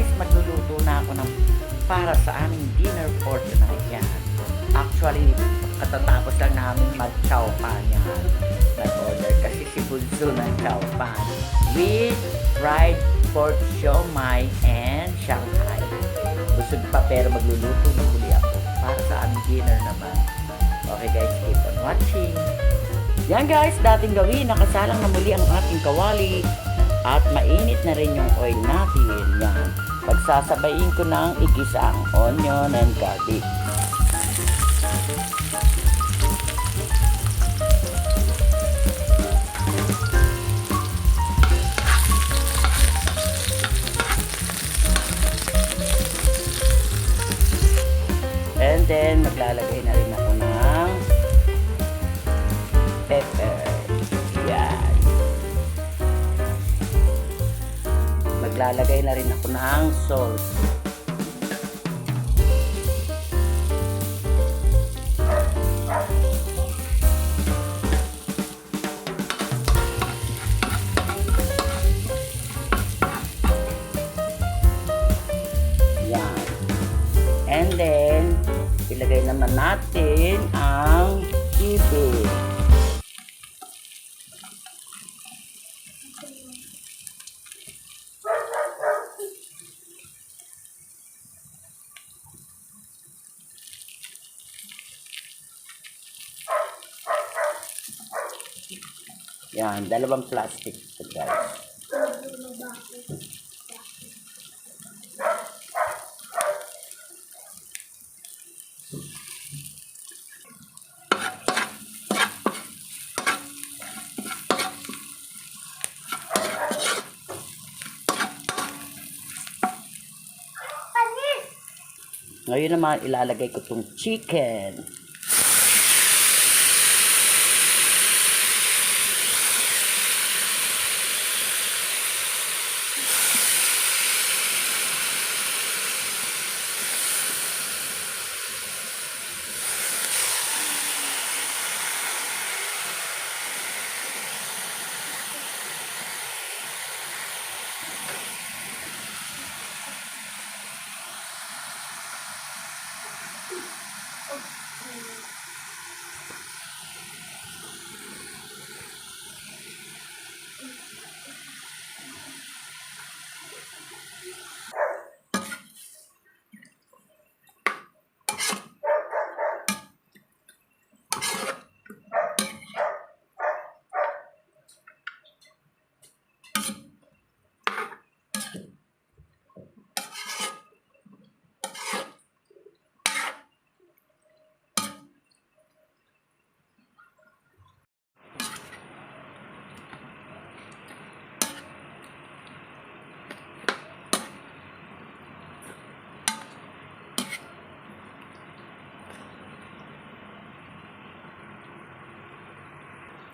guys, magluluto na ako ng para sa aming dinner for tonight yan. Actually, katatapos lang namin mag-chow pan yan. Nag-order kasi si Bunso ng chow pan with fried pork siomai and Shanghai. Busog pa pero magluluto na muli ako para sa aming dinner naman. Okay guys, keep on watching. Yan guys, dating gawin, nakasalang na muli ang ating kawali at mainit na rin yung oil natin. Yan. Pagsasabayin ko ng igisa ang onion and garlic. And then, maglalagay na rin Maglalagay na rin ako ng salt. Yan. And then, ilagay naman natin ang ibig. Yan, dalawang plastic ito guys. Ngayon naman, ilalagay ko itong chicken.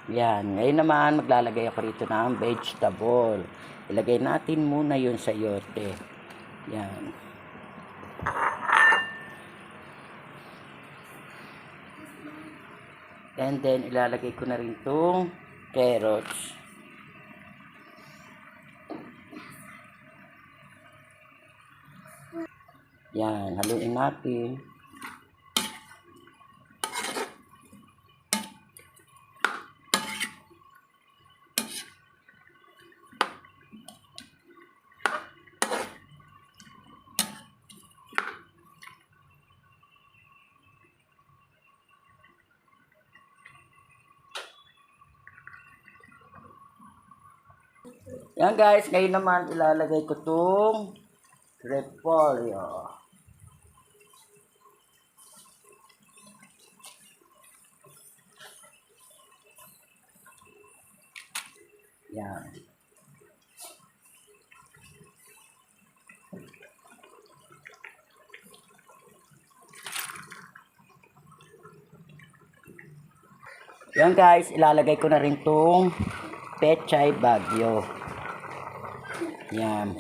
Yan. Ngayon naman, maglalagay ako rito ng vegetable. Ilagay natin muna yun sa yote. Yan. And then, ilalagay ko na rin itong carrots. Yan. Haluin natin. Yan guys, ngayon naman ilalagay ko itong repolyo. Yan. Yan guys, ilalagay ko na rin itong pechay bagyo. Yan.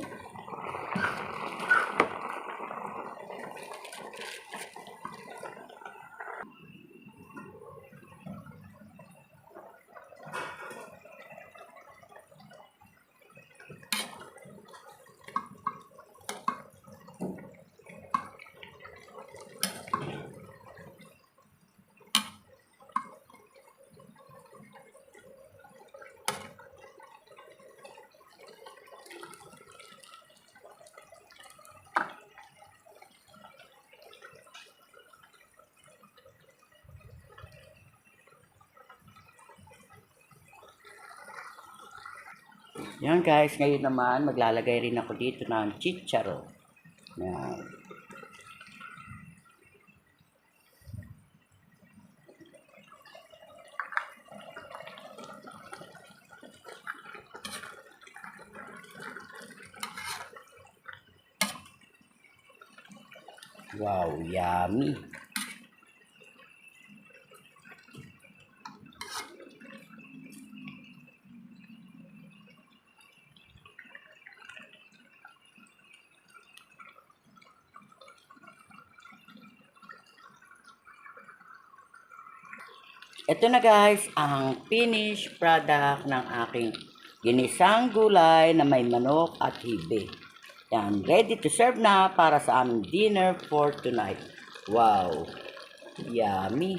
Yan guys, ngayon naman maglalagay rin ako dito ng chicharo. Yan. Wow, yummy. Ito na guys, ang finished product ng aking ginisang gulay na may manok at hibe. Yan, ready to serve na para sa aming dinner for tonight. Wow! Yummy!